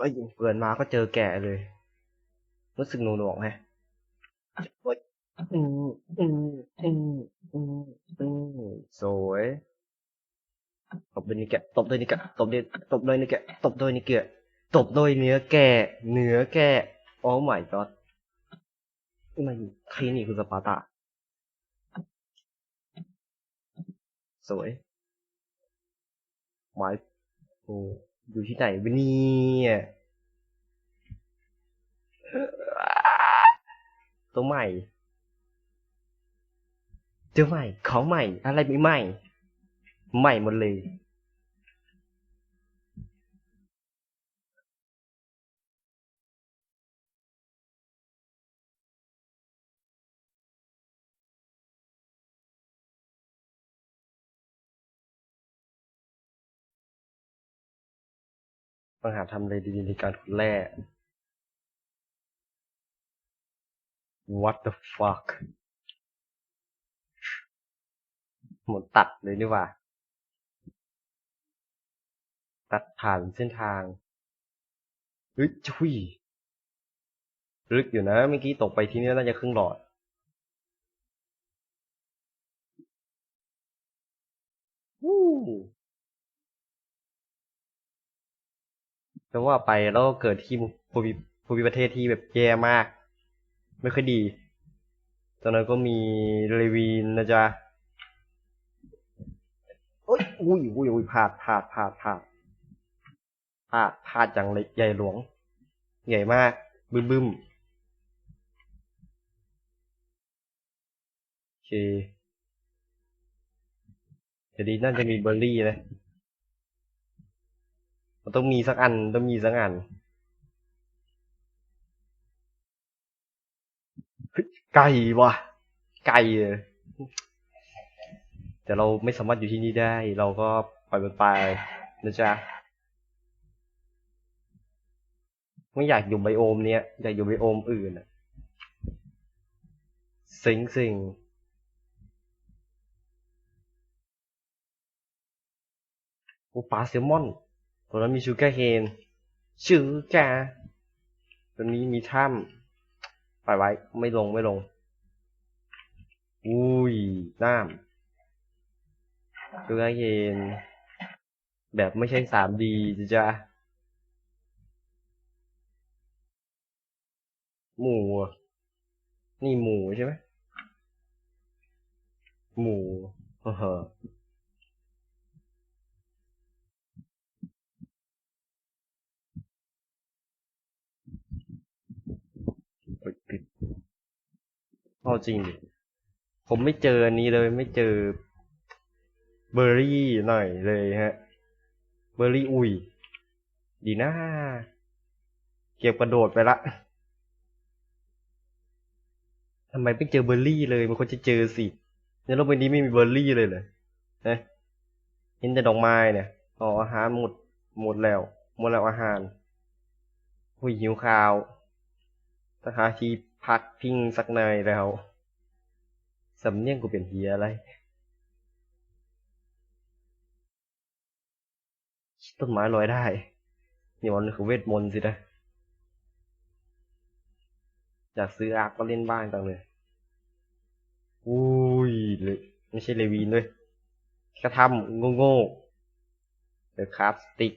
ไอ้เปิดมาก็เจอแก่เลย รู้สึกหน่วงไงโอ๊ยอืมสวยตบด้วยนี่แกะตบด้วยนี่แกะตบด้วยตบด้วยนี่แกะตบด้วยนี่แกะตบด้วยเนื้อแกะเนื้อแกะโอ้ my god มันใครนี่คือสปาร์ตาสวยหมายโอ้ อยู่ที่ไหนวะเนี่ยตัวใหม่ตัวใหม่ของใหม่อะไรไม่ใหม่ใหม่หมดเลย ต้องหาทำเลดีๆในการขุดแร่ What the fuck หมดตัดเลยนี่ว่า ตัดผ่านเส้นทางเฮ้ยชุยลึกอยู่นะ เมื่อกี้ตกไปที่นี่น่าจะครึ่งหลอดวู้ จะว่าไปแล้วก็เกิดที่ภูมิภูมิประเทศที่แบบแย่มาก ไม่ค่อยดี ตอนนั้นก็มีเลวีนนะจ๊ะโอ้ยอุ้ยอุ้ยอุ้ยพลาดพลาดพลาดพลาดพลาดพลาดจังเลยใหญ่หลวง ใหญ่มาก บึ้มบึ้มโอเคเดี๋ยวดีน่าจะมีเบอร์รี่นะ มันต้องมีสักอันต้องมีสักอันเฮ้ยไก่วะไก่เออแต่เราไม่สามารถอยู่ที่นี่ได้ เราก็ปล่อยมันไปนะจ๊ะไม่อยากอยู่ไบโอมเนี้ยอยากอยู่ไบโอมอื่นอะสิงสิงโอปลาแซลมอน ตรงนั้นมีชูการ์เคนชูการ์ตรงนี้มีถ้ำปล่อยไว้ไม่ลงไม่ลง อุ้ยน้ำชูการ์เคนแบบไม่ใช่สามดีจ้ะหมูนี่หมูใช่ไหมหมูเฮ้อ เฮ้ยปิด เอาจริงดิผมไม่เจออันนี้เลยไม่เจอเบอร์รี่หน่อยเลยฮะ เบอร์รี่อุยดีนะเก็บกระโดดไปละทำไมไม่เจอเบอร์รี่เลยมันควรจะเจอสิในโลกใบนี้ไม่มีเบอร์รี่เลยเหรอนะเห็นแต่ดอกไม้เนี่ยอ๋ออาหารหมดหมดแล้วหมดแล้วอาหารหุยหิวข้าวต้องหาที พักพิงสักหน่อยแล้ว สำเนียงกูเป็นเฮียอะไรต้นไม้ลอยได้ นี่มันคือเวทมนต์สินะ อยากซื้ออาร์ก็เล่นบ้างจังเลย อุ้ยเลยไม่ใช่เลวีนด้วยกระทำโง่ๆเดี๋ยวคราฟสติก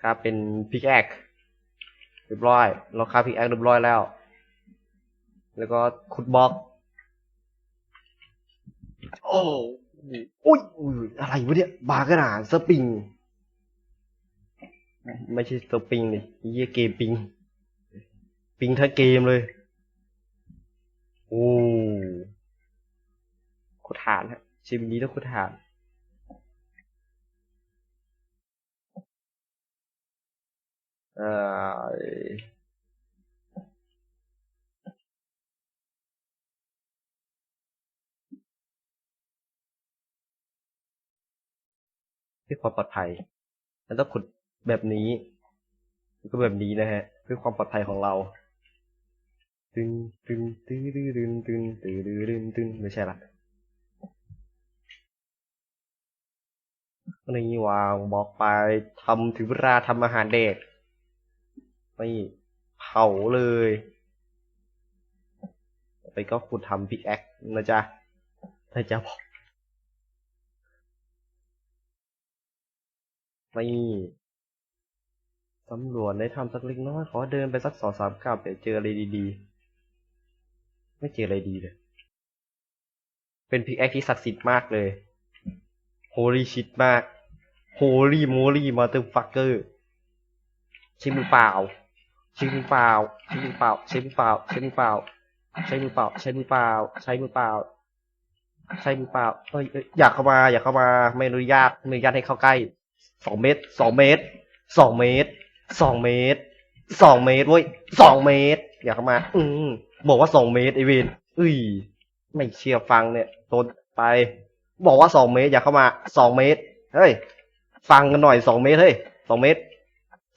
คราฟเป็นพิกแอคเรียบร้อย เราคราฟพิกแอคเรียบร้อยแล้ว แล้วก็ขุดบล็อก โอ้อุ้ยอุ้ยอะไรวะเนี่ย บาขนาสปริง ไม่ใช่สปริงนี่เยี่ยเกมปิง ปิงทั้งเกมเลย โอ้ขุดฐานฮะชีวิตนี้ต้องขุดฐานเอ่อ เพื่อความปลอดภัยแล้วต้องขุดแบบนี้แล้วก็แบบนี้นะฮะ เพื่อความปลอดภัยของเราตึงตึงตื้อดื้อดึงตึงตื้อดื้อดึงตึงไม่ใช่ละนี่วางบอกไปทำถึงเวลาทำอาหารเด็กไม่เผาเลย ไปก็ขุดทำพิกแอคนะจ๊ะนะจ๊ะบอก ไม่ตำรวจได้ทำสักเล็กน้อยขอเดินไปสักสองสามก้าวเดี๋ยวเจออะไรดีๆ ไม่เจออะไรดีเลย เป็นพิกแอคที่ศักดิ์สิทธิ์มากเลย holy shit มาก holy moly motherfucker ใช้มือเปล่าใช้มือเปล่าใช้มือเปล่าใช้มือเปล่าใช้มือเปล่าใช้มือเปล่าใช้มือเปล่าใช้มือเปล่าใช้มือเปล่าเอ้ยอยากเข้ามา อยากเข้ามา ไม่อนุญาตไม่อนุญาตให้เข้าใกล้ สองเมตรสองเมตรสองเมตรสองเมตรสองเมตรเว้ยสองเมตรอยากเข้ามา อืมบอกว่าสองเมตรไอเวนอุ้ยไม่เชื่อฟังเนี่ยโดนไป บอกว่าสองเมตรอยากเข้ามาสองเมตรเฮ้ยฟังกันหน่อยสองเมตรเฮ้ยสองเมตร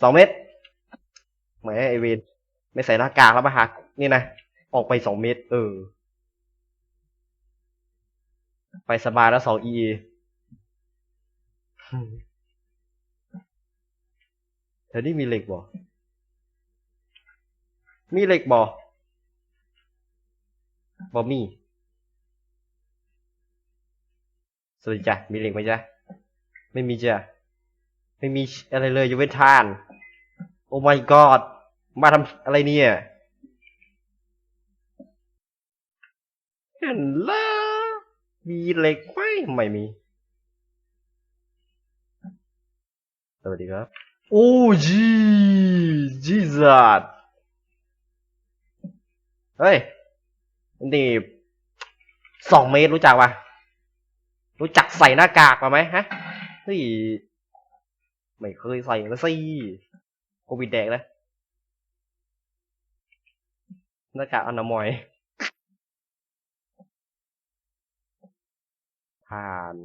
สองเมตรแหมไอเวนไม่ใส่หน้ากากแล้วมาหานี่นะออกไปสองเมตร เออ ไปสบายแล้วสองเอ แถวนี้มีเหล็กบ่ มีเหล็กบ่ บ่มี สวัสดีจ้ะ มีเหล็กไหมจ๊ะไม่มีจ้ะ ไม่มีอะไรเลยยกเว้นทาน โอ้ my god มาทำอะไรเนี่ย เห็นแล้วมีเหล็กไหมไม่มี สวัสดีครับ โอ้จีจีซัสเฮ้ย นี่สองเมตรรู้จักปะรู้จักใส่หน้ากากมาไหมฮะ เฮ้ย ไม่เคยใส่แล้วสิโควิดแดกนะ หน้ากากอนามัย ทาน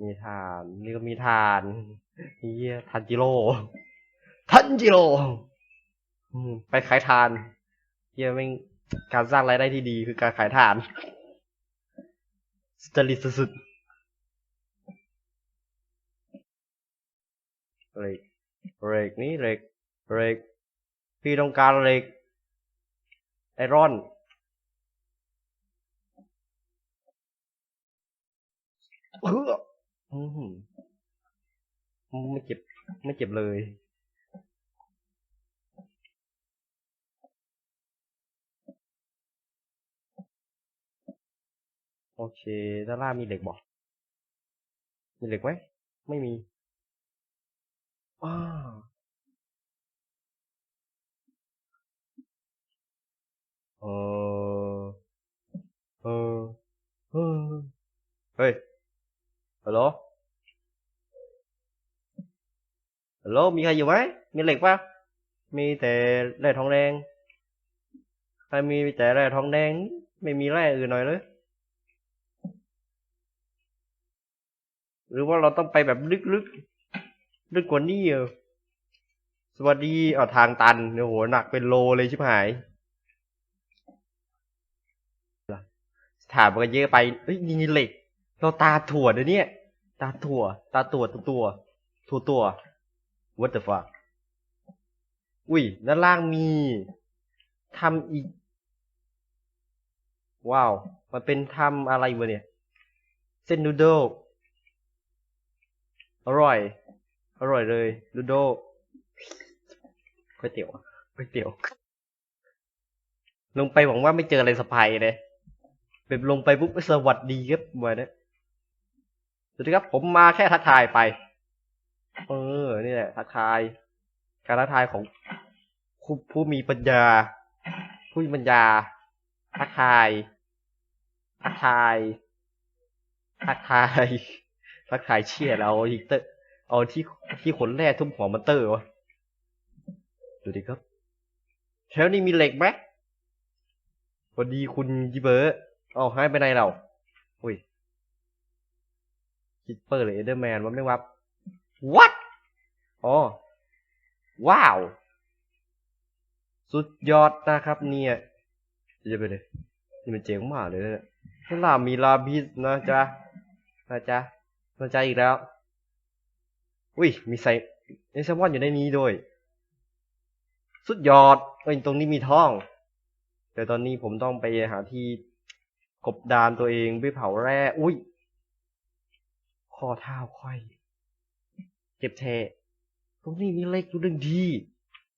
มีทาน นี่ก็มีทาน เฮียทันจิโร่ทันจิโร่อืมไปขายทานเฮียไม่งการสร้างรายได้ที่ดีคือการขายทานสตลิดสุดๆเหล็กเหล็กนี่เหล็กเหล็กพี่ต้องการเหล็กไอรอนเอออืม ไม่เจ็บ ไม่เจ็บเลย โอเคด้านล่างมีเหล็กบอกมีเหล็กไหมไม่มีอ้าเออเออเออเฮ้ยฮัลโหล ฮัล โหลมีใครอยู่ไหมมีเหล็กปะมีแต่แร่ทองแดงใครมีแต่แร่ทองแดง ไม่มีแร่อื่นหน่อยเลยหรือว่าเราต้องไปแบบลึกๆลึกกว่านี้เออสวัสดีเอาทางตันโอ้โหหนักเป็นโลเลยชิบหายถามกันเยอะไปเอ้ยนี่เหล็ก เราตาถั่วนะเนี่ยตาถั่ว ตาตัวตัวตัว ถั่วตัว what the fuck อุ้ย ด้านล่างมีทำอีก ว้าว มันเป็นทำอะไรวะเนี่ย เส้นนูโดอร่อย อร่อยเลยนูโดก๋วยเตี๋ยวก๋วยเตี๋ยว ลงไปหวังว่าไม่เจออะไรสะพายเลยแบบลงไปปุ๊บสวัสดีครับมาเนี่ยสวัสดีครับ ผมมาแค่ทักทายไป เออ นี่แหละทักทาย การทักทายของผู้ผู้มีปัญญา ผู้มีปัญญา ทักทาย ทักทาย ทักทาย ทักทายเชี่ยเราฮิกเตอร์เอาที่ที่ขนแร่ทุ่มหัวมันเตอร์วะ ดูดิครับ แถวนี้มีเหล็กไหมสวัสดีคุณยิเบอร์เอาให้ไปไหนเรา อุ้ยคิปเปอร์หรือเอเดอร์แมนว่าไม่วับ what อ๋อ ว้าว สุดยอดนะครับเนี่ยจะไปเลยนี่มันเจ๋งมากเลยเนี่ยข้างล่างมีลาบิสนะจ๊ะนะจ๊ะนะจ๊ะอีกแล้ว อุ้ย มีใส่ไอแซลมอนอยู่ในนี้ด้วย สุดยอดเอ้ยตรงนี้มีท่องแต่ตอนนี้ผมต้องไปหาที่กบดานตัวเองเพื่อเผาแร่ อุ้ย ข้อเท้าค่อย เจ็บแทะตรงนี้มีเล็กอยู่หนึ่งที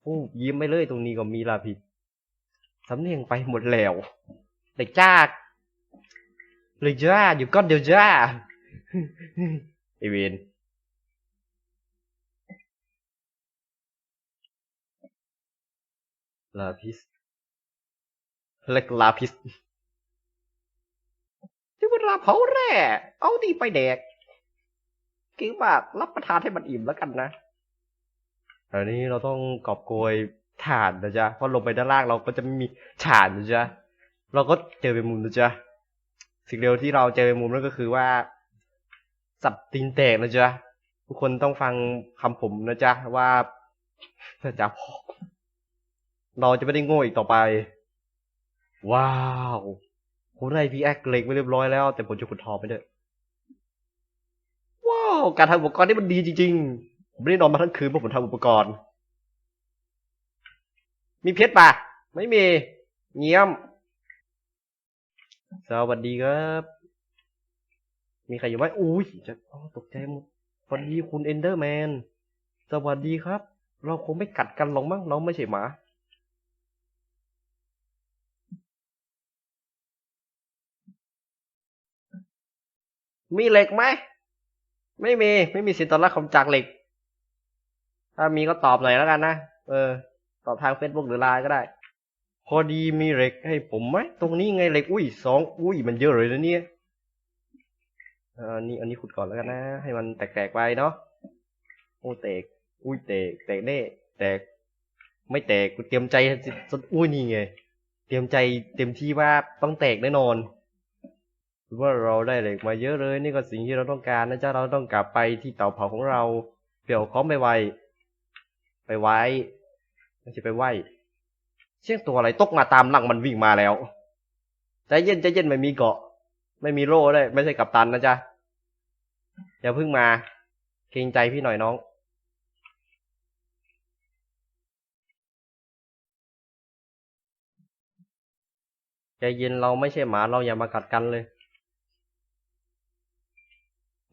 โอ้ยิ้มไปเลยตรงนี้ก็มีลาพิษสำเนียงไปหมดแล้วเหล็กจ้าเล็กจ้าอยู่ก้อนเดียวจ้าไอเวนลาพิสเล็กลาพิสที่เวลาเผาแร่เอาดีไปแดก คิดว่ารับประทานให้มันอิ่มแล้วกันนะอันนี้เราต้องกอบโกยถ่านนะจ๊ะเพราะลงไปด้านล่างเราก็จะไม่มีถ่านนะจ๊ะเราก็เจอเป็นมุมนะจ๊ะสิ่งเดียวที่เราเจอเป็นมุมนั่นก็คือว่า สับตีนแตกนะจ๊ะทุกคนต้องฟังคำผมนะจ๊ะว่านะจ๊ะพ่อเราจะไม่ได้โง่อีกต่อไป ว้าวผมได้พีแอคเล็กไม่เรียบร้อยแล้ว แต่ผมจะขุดทองไปด้วยว้ การทำอุปกรณ์นี่มันดีจริงๆ ผมไม่ได้นอนมาทั้งคืนเพราะผมทำอุปกรณ์ มีเพชรป่ะ ไม่มี เงียบสวัสดีครับ มีใครอยู่ไหมอุ้ยจะตกใจหมดสวัสดีคุณเอนเดอร์แมน สวัสดีครับ เราคงไม่กัดกันหรอกมั้ง เราไม่ใช่หมามีเหล็กไหม ไม่มี ไม่มีสินตอนรับของจากเหล็ก ถ้ามีก็ตอบหน่อยแล้วกันนะ เออ ตอบทางเฟซบุ๊กหรือไลน์ก็ได้ พอดีมีเหล็กให้ผมไหม ตรงนี้ไงเหล็ก อุ้ยสอง อุ้ย มันเยอะเลยนะเนี่ยอ่านี่อันนี้ขุดก่อนแล้วกันนะ ให้มันแตกๆไปเนาะ โอ้แตก อุ้ยแตก แตกแน่ แตก ไม่แตก กูเตรียมใจจะอุ้ยนี่ไง เตรียมใจเต็มที่ว่าต้องแตกแน่นอน ว่าเราได้เหล็กมาเยอะเลย นี่ก็สิ่งที่เราต้องการนะจ๊ะเราต้องกลับไปที่เตาเผาของเราเปี่ยวของไปไวไปไว้ไม่ใช่ไปไหวเชี่ยงตัวอะไรตกมาตามหลังมันวิ่งมาแล้วใจเย็นใจเย็นไม่มีเกาะ ไม่มีโล่ด้ไม่ใช่กับตันนะจ๊ะอย่าเพิ่งมา เกรงใจพี่หน่อยน้องใจเย็นเราไม่ใช่หมาเราอย่ามากัดกันเลย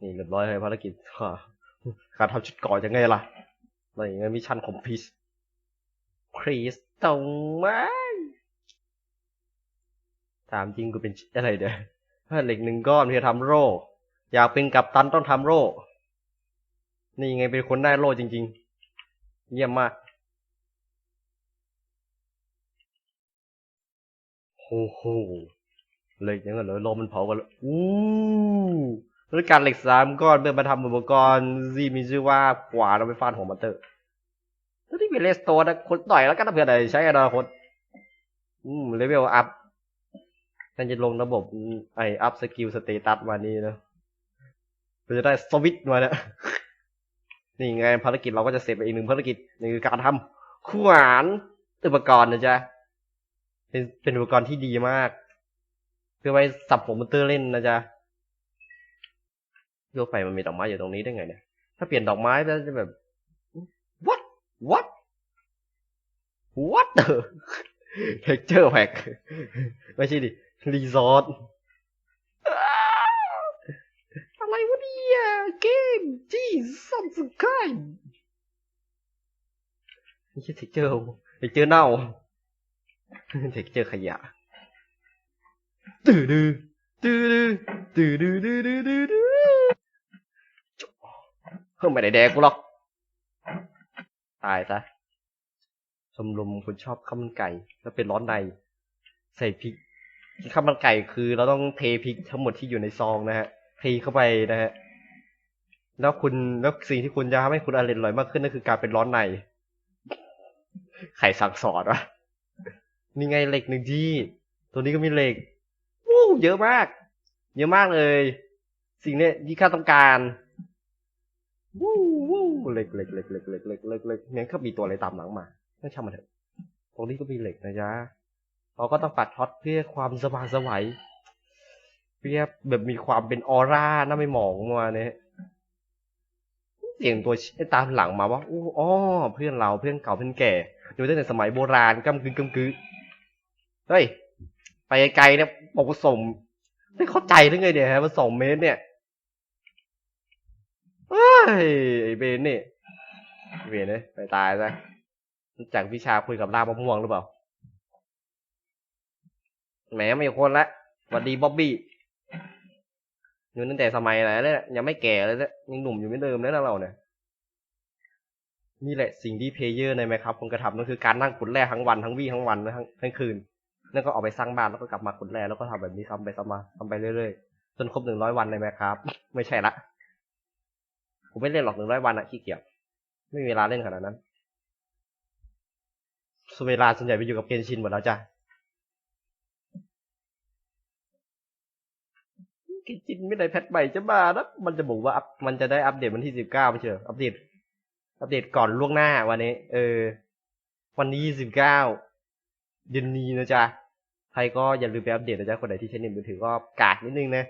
นี่เรียบร้อยเลยภารกิจการทำชุดก่อยังไงล่ะอะไรอย่างเงี้ยมิชชั่นของพีชคริสตรงไหมถามจริงกูเป็นอะไรเด้อถ้าเหล็กหนึ่งก้อนเพื่อทำโร่อยากเป็นกัปตันต้องทำโร่นี่ไงเป็นคนได้โล่จริง ๆ เยี่ยมมากโอ้โหเหล็กยังไงเหรอลมมันเผากันแล้วอู้ แล้วการเหล็กสามก้อนเพื่อมาทำอุปกรณ์ที่มีชื่อว่ากวาดเอาไปฟาดหัวมอนเตอร์ถ้าที่เป็นเลสโตนนะคนต่อยแล้วก็ถ้าเพื่อใดใช้อนาคตอืมเลเวลอัพนั่นจะลงระบบไออัพสกิลสเตตัสมานี้นะเราจะได้สวิตช์มาเนี่ยนี่ไงภารกิจเราก็จะเสร็จไปอีกหนึ่งภารกิจนี่คือการทำขวานอุปกรณ์นะจ๊ะเป็นเป็นอุปกรณ์ที่ดีมาก เพื่อไว้สับหัวมอนเตอร์เล่นนะจ๊ะ โยกไปมันมีดอกไม้อยู่ตรงนี้ได้ไงเนี่ยถ้าเปลี่ยนดอกไม้แล้วจะแบบ what what what the texture pack ไม่ใช่ดิรีสอร์ทอะไรวะเนี่ยเกมจีซัมสกายไม่ใช่ texture texture เน่า texture ขยะตื้อดื้อตื้อดื้อตื้อดื้อดื้อดื้อดื้อดื้อ เพิ่มไม่ได้แดกกูหรอก ตายซะชมรมคนชอบข้าวมันไก่ แล้วเป็นร้อนใน ใส่พริกข้าวมันไก่คือ เราต้องเทพริกทั้งหมดที่อยู่ในซองนะฮะเทเข้าไปนะฮะแล้วคุณแล้วสิ่งที่คุณจะทำให้คุณอร่อยมากขึ้นนั่นคือการเป็นร้อนในใครสั่งสอนวะนี่ไงเหล็กหนึ่งที่ ตัวนี้ก็มีเหล็กวู้เยอะมาก เยอะมากเลย สิ่งนี้ที่ข้าต้องการ วู้วู้เหล็กเหล็กเหล็กเหล็กเหล็กเหล็กเหล็กเหล็กเนี่ยก็มีตัวอะไรตามหลังมาไม่ช่างมันเถอะ ตรงนี้ก็มีเหล็กนะจ๊ะเราก็ต้องปัดท็อตเพื่อความสว่างสวัยเพื่อแบบมีความเป็นออร่าน่าไม่หมองมาเนี่ยเสียงตัวชี้ตามหลังมาว่าอู้อ๋อเพื่อนเราเพื่อนเก่าเพื่อนแก่อยู่ตั้งแต่สมัยโบราณกำกึ่งกำกึ่เฮ้ยไปไกลเนี่ยบอกส่งไม่เข้าใจหรือไงเนี่ยฮะว่าสองเมตรเนี่ย เฮ้ยไอเบนนี่ไอเบนเนี่ยไปตายซะรู้จากวิชาคุยกับลามะม่วงหรือเปล่าแหมไม่คนละสวัสดีบ๊อบบี้อยู่ตั้งแต่สมัยไหนเลยยังไม่แก่เลยนี่ยยังหนุ่มอยู่เหมือนเดิมเลยนะเราเนี่ยนี่แหละสิ่งที่เพลเยอร์ในไหมครับคงกระทำนั่นคือการนั่งขุดแร่ทั้งวันทั้งวี่ทั้งวันทั้งทั้งคืนแล้วก็ออกไปสร้างบ้านแล้วก็กลับมาขุดแร่แล้วก็ทำแบบนี้ซ้ำไปซ้ำมาทำไปเรื่อยๆจนครบหนึ่งร้อยวันเลยไหมครับ ไม่ใช่ละ ผมไม่เล่นหรอกหนึ่งร้อยวันอะขี้เกียจไม่มีเวลาเล่นขนาดนั้นส่วนเวลาส่วนใหญ่ไปอยู่กับเกนชินหมดแล้วจ้ะเกนชินไม่ได้แพทใหม่จะมานะมันจะบอกว่ามันจะได้อัปเดตวันที่สิบเก้าไม่ใช่เหรออัปเดต อัปเดตก่อนล่วงหน้าวันนี้ เออ วันนี้ยี่สิบเก้าเดือนนี้นะจ๊ะใครก็อย่าลืมไปอัปเดตนะจ๊ะคนไหนที่ใช้เน็ตมือถือก็กาดนิดนึงนะ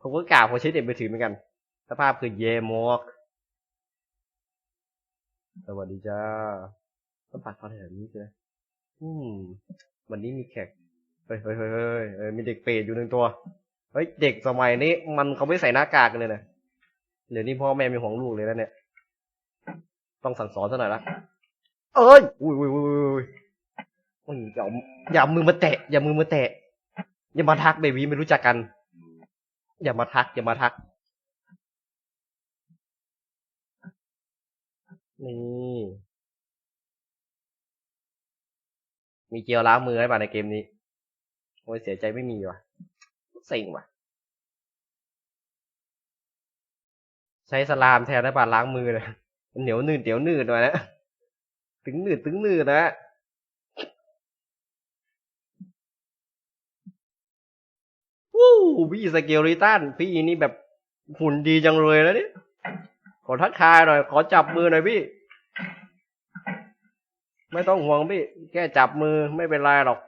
ผมก็กาดผมใช้เน็ตมือถือเหมือนกัน สภาพคือเยมอกสวัสดีจ้าต้องปัดเขาแถวนี้ใช่ไหมอืม วันนี้มีแขก เฮ้ยเฮ้ยเฮ้ยเฮ้ยมีเด็กเปรตอยู่หนึ่งตัว เฮ้ย เด็กสมัยนี้ มันเขาไม่ใส่หน้ากากกันเลยนะเดี๋ยวนี้พ่อแม่มีของลูกเลยนะเนี่ย ต้องสั่งสอนซะหน่อยละเอ้ยอุ้ย อุ้ยอุ้ยอุ้ยอุ้ยอย่าอย่ามือมาแตะ อย่ามือมาแตะ อย่ามาทักเบบี้ไม่รู้จักกัน อย่ามาทัก อย่ามาทัก นี่ มีเจลล้างมือให้ป่ะในเกมนี้โอ้ยเสียใจไม่มีว่ะเซ็งว่ะ ใช้สลามแทนได้ป่ะล้างมือเลยเหนียวหนืดเหนียวหนืดหน่อยนะตึงหนืดตึงหนืดนะวู้พี่สเกลริตันพี่นี่แบบหุ่นดีจังเลยแล้วเนี่ย อทักทายหน่อย ขอจับมือหน่อยพี่ ไม่ต้องห่วงพี่ แค่จับมือไม่เป็นไรหรอก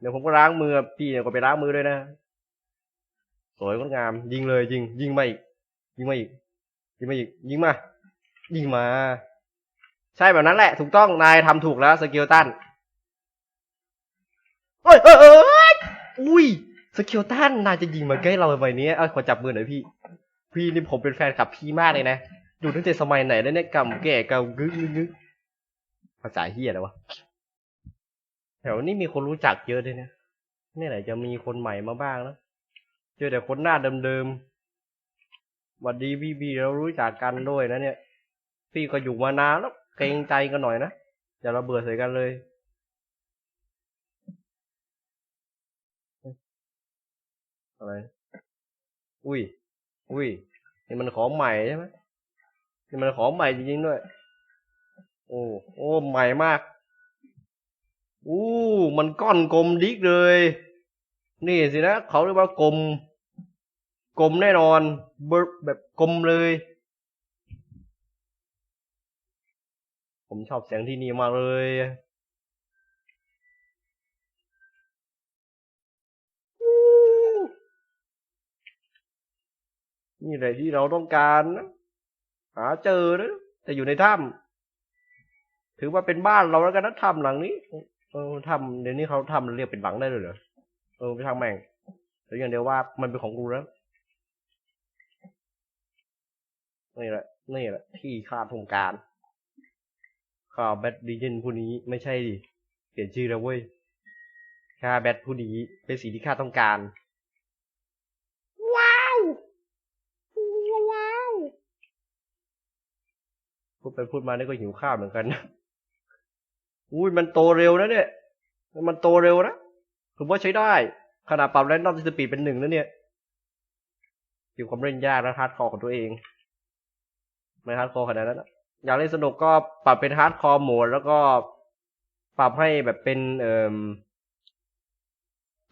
เดี๋ยวผมก็ล้างมือ พี่เนี่ยก็ไปล้างมือด้วยนะ สวยงดงาม ยิงเลย ยิง ยิงมาอีก ยิงมาอีก ยิงมาอีก ยิงมา ยิงมา ใช่แบบนั้นแหละ ถูกต้องนายทำถูกแล้วสกิลตันเฮ้ยเฮ้ยเฮ้ยอุ้ยสกิลตันนายจะยิงมาใกล้เราไปเนี้ยเอ้ยขอจับมือหน่อยพี่ พี่นี่ผมเป็นแฟนคลับพี่มากเลยนะอยู่ตั้งแต่สมัยไหนแล้วเนี่ยกำแก่กำกึกกึกภาษาเฮียอะไรวะแถวนี้มีคนรู้จักเยอะด้วยนะเนี่ยไหนจะมีคนใหม่มาบ้างนะเจอแต่คนหน้าเดิมๆวัดดีพี่บีเรารู้จักกันด้วยนะเนี่ย พี่ก็อยู่มานานแล้วเกรงใจกันหน่อยนะอย่าเระเบิดใส่กันเลยอะไร อุ้ย อุ้ยนี่มันของใหม่ใช่ไหมนี่มันของใหม่จริงๆด้วย โอ้โอ้ใหม่มากอู้มันก้อนกลมดิกเลย นี่สินะเขาเรียกว่ากลม กลมแน่นอนบแบบกลมเลย ผมชอบเสียงที่นี่มากเลย นี่แหละที่เราต้องการนะหาเจอนะแต่อยู่ในถ้ำถือว่าเป็นบ้านเราแล้วกันนะถ้ำหลังนี้เออถ้ำเดี๋ยวนี้เขาทำเรียกเป็นหลังได้เลยเหรอเออไปทางแม่งแต่อย่างเดียวว่ามันเป็นของกูแล้วนี่แหละนี่แหละ ที่คาดโครงการข่าวแบทดีเจนผู้นี้ไม่ใช่ดิเปลี่ยนชื่อแล้วเว้ยค่าแบทผู้นี้เป็นสิ่งที่ข้าต้องการ ว้าว ว้าว พูดไปพูดมานี่ก็หิวข้าวเหมือนกันนะอุ้ยมันโตเร็วนะเนี่ย มันโตเร็วนะผมว่าใช้ได้ ขนาดปรับแรนดอมสปีดเป็นหนึ่งแล้วเนี่ยอยู่ความเล่นยากและฮาร์ดคอร์ของตัวเองไม่ฮาร์ดคอร์ขนาดนั้นนะอยากเล่นสนุกก็ปรับเป็นฮาร์ดคอร์โหมดแล้วก็ปรับให้แบบเป็นเอ่อ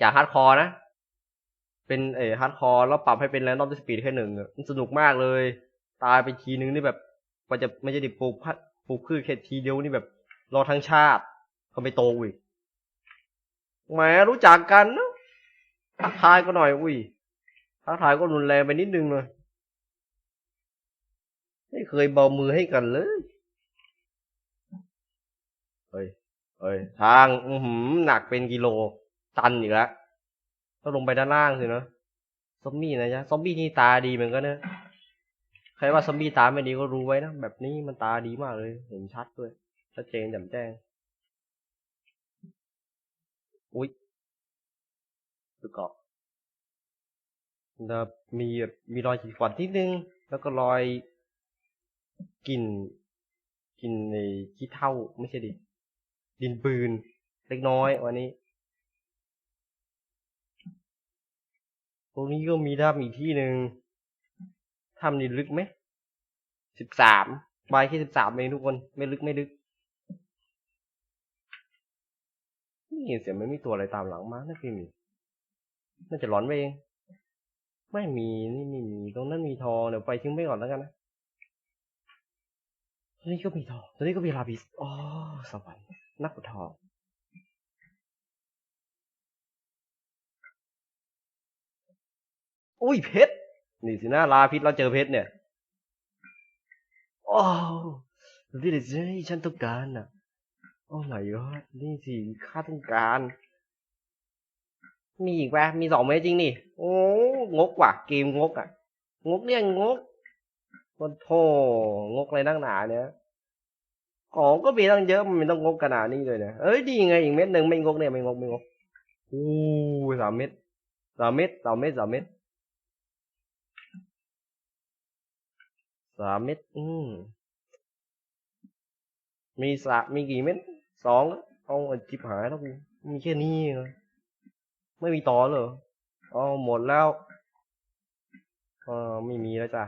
จากฮาร์ดคอร์นะ เป็นเอ่อฮาร์ดคอร์แล้วปรับให้เป็นแรนดอมสปีดแค่หนึ่งมันสนุกมากเลย ตายไปทีนึงนี่แบบ กว่าจะไม่จะได้ปลูกพัดปลูกพืชแค่ทีเดียวนี่แบบ รอทั้งชาติเขาไม่โตอีกแหมรู้จักกันนะทักทายก็หน่อยอุ้ยทักทายก็รุนแรงไปนิดนึงเลยไม่เคยเบามือให้กันเลยเฮ้ยเฮ้ยทางอือหือหนักเป็นกิโล ตันอีกแล้วต้องลงไปด้านล่างสินะซอมบี้นะจ๊ะซอมบี้นี่ตาดีเหมือนกันนะ ใครว่าซอมบี้ตาไม่ดีก็รู้ไว้นะ แบบนี้มันตาดีมากเลย เห็นชัดด้วยชัดเจนแจ่มแจ้ง อุ้ยดูเกาะแล้วมีแบบมีรอยขีดข่วนนิดนึง แล้วก็รอยกลิ่นกลิ่นในขี้เถ้าไม่ใช่ดิ ดินปืน เล็กน้อยวันนี้ ตรงนี้ก็มีถ้ำอีกที่หนึ่ง ถ้ำนี่ลึกไหมสิบสามใบแค่สิบสามเองทุกคน ไม่ลึกไม่ลึก นี่เสียงไม่มีตัวอะไรตามหลังมาน่าจะมีน่าจะร้อนไปเอง ไม่มีนี่ไม่มีตรงนั้นมีทองเดี๋ยวไปทิ้งไปก่อนแล้วกันนะตรงนี้ก็มีทองตรงนี้ก็มีลาบิสอ๋อสวรรค์นักขุดทองอุ้ยเพชร นี่สินะลาพิษเราเจอเพชรเนี่ยโอ้นี่สิที่ฉันต้องการน่ะโอ้ my god นี่สิข้าต้องการ มีอีกปะมีสองเมตรจริงนี่ โอ้งกว่ะเกมงกอะ งกเนี่ยงกมันโธ่งกอะไรนักหนาเนี่ยของก็มีตั้งเยอะมันไม่ต้องงกขนาดนี้เลยเนี่ยเอ้ยดีไงอีกเม็ดหนึ่งไม่งกเนี่ยไม่งกไม่งกอู้สามเม็ดสามเม็ดสามเม็ดสามเม็ด สามเม็ดอืมมีสามมีกี่เม็ดสองเอาจิบหายแล้วกูมีแค่นี้เลยไม่มีต่อเหรออ๋อหมดแล้วเออไม่มีแล้วจ้ะ